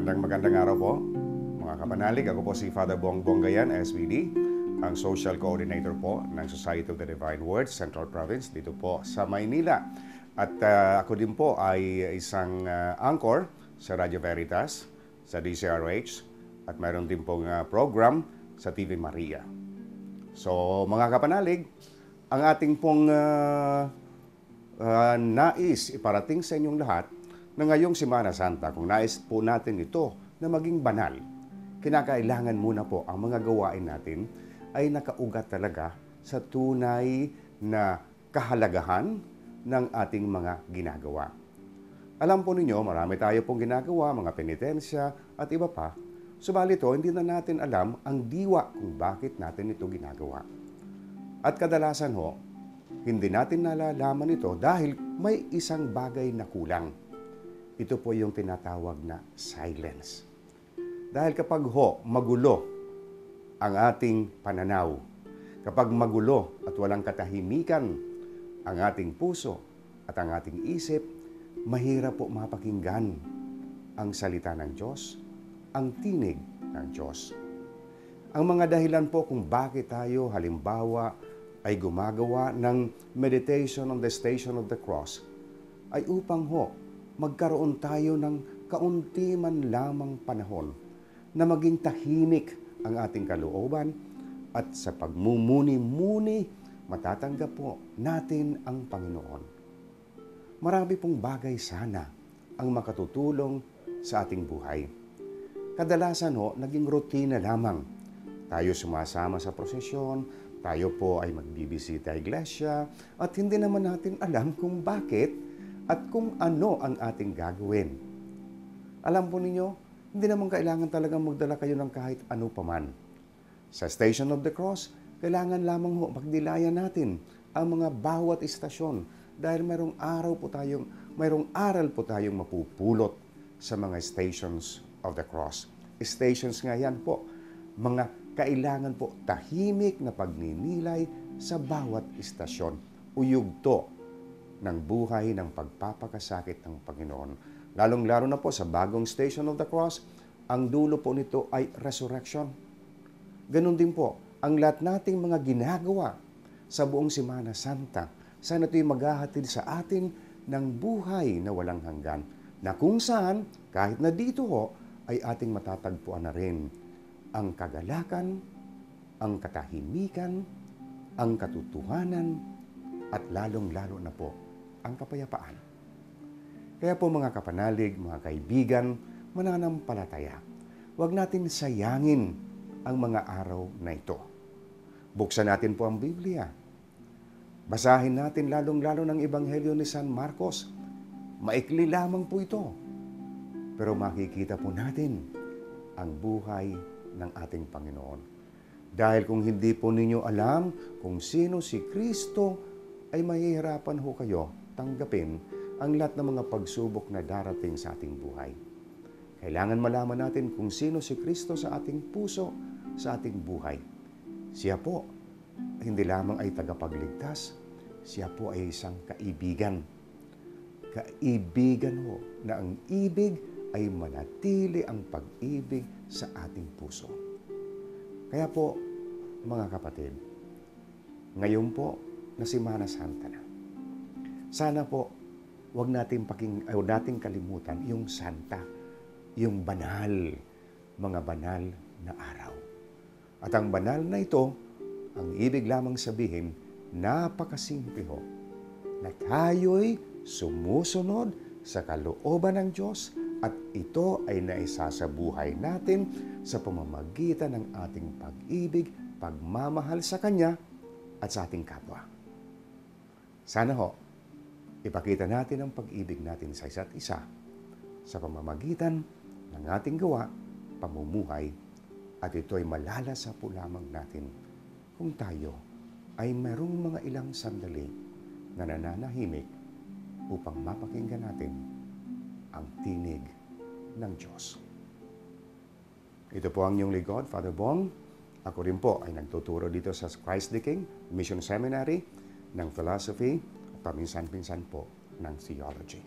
Magandang magandang araw po. Mga kapanalig, ako po si Father Bong Bongayan, SVD, ang Social Coordinator po ng Society of the Divine Word, Central Province, dito po sa Maynila. At ah, ako din po ay isang ah, anchor sa Radio Veritas, sa DCRH, at mayroon din pong ah, program sa TV Maria. So, mga kapanalig, ang ating pong ah, ah, nais iparating sa inyong lahat na ngayong Semana Santa, kung nais po natin ito na maging banal, kinakailangan muna po ang mga gawain natin ay nakaugat talaga sa tunay na kahalagahan ng ating mga ginagawa. Alam po ninyo, marami tayo pong ginagawa, mga penitensya at iba pa. Subalit ito, hindi na natin alam ang diwa kung bakit natin ito ginagawa. At kadalasan ho, hindi natin nalalaman ito dahil may isang bagay na kulang. Ito po yung tinatawag na silence. Dahil kapag ho, magulo ang ating pananaw, kapag magulo at walang katahimikan ang ating puso at ang ating isip, mahirap po mapakinggan ang salita ng Diyos, ang tinig ng Diyos. Ang mga dahilan po kung bakit tayo halimbawa ay gumagawa ng meditation on the station of the cross ay upang ho magkaroon tayo ng kaunti man lamang panahon na maging tahimik ang ating kalooban at sa pagmumuni-muni matatanggap po natin ang Panginoon. Marami pong bagay sana ang makatutulong sa ating buhay. Kadalasan ho, naging rutina lamang. Tayo sumasama sa prosesyon, tayo po ay magbibisita iglesia, at hindi naman natin alam kung bakit at kung ano ang ating gagawin. Alam po ninyo, hindi naman kailangan talagang magdala kayo ng kahit ano paman. Sa Station of the Cross, kailangan lamang ho magdilayan natin ang mga bawat istasyon dahil mayroong araw po tayong, mayroong aral po tayong mapupulot sa mga stations of the cross. Stations nga yan po, mga kailangan po tahimik na pagninilay sa bawat istasyon. Uyugto ng buhay ng pagpapakasakit ng Panginoon. Lalong-laro na po sa bagong Station of the Cross, ang dulo po nito ay resurrection. Ganon din po, ang lahat nating mga ginagawa sa buong Semana Santa, sana ito'y maghahatid sa atin ng buhay na walang hanggan, na kung saan, kahit na dito ho, ay ating matatagpuan na rin ang kagalakan, ang katahimikan, ang katotohanan, at lalong-lalo na po ang kapayapaan. Kaya po mga kapanalig, mga kaibigan, mananampalataya, huwag natin sayangin ang mga araw na ito. Buksan natin po ang Biblia. Basahin natin lalong-lalo ng Ebanghelyo ni San Marcos. Maikli lamang po ito. Pero makikita po natin ang buhay ng ating Panginoon. Dahil kung hindi po ninyo alam kung sino si Kristo, ay mahihirapan ho kayo tanggapin ang lahat ng mga pagsubok na darating sa ating buhay. Kailangan malaman natin kung sino si Kristo sa ating puso, sa ating buhay. Siya po, hindi lamang ay tagapagligtas, siya po ay isang kaibigan. Kaibigan ho, na ang ibig ay manatili ang pag-ibig sa ating puso. Kaya po, mga kapatid, ngayon po na Semana Santa na, sana po, wag natin paking ay nating kalimutan yung santa, yung banal, mga banal na araw. At ang banal na ito, ang ibig lamang sabihin, napakasimple ho, na tayo'y sumusunod sa kalooban ng Diyos at ito ay naisa sa buhay natin sa pamamagitan ng ating pag-ibig, pagmamahal sa Kanya at sa ating kapwa. Sana ho, ipakita natin ang pag-ibig natin sa isa't isa sa pamamagitan ng ating gawa, pamumuhay, at ito ay malalasa po lamang natin kung tayo ay mayroong mga ilang sandali na nananahimik upang mapakinggan natin ang tinig ng Diyos. Ito po ang inyong ligod, Father Bong. Ako rin po ay nagtuturo dito sa Christ the King Mission Seminary ng Philosophy at paminsan-pinsan po ng Theology.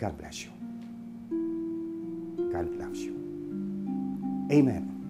God bless you. God loves you. Amen.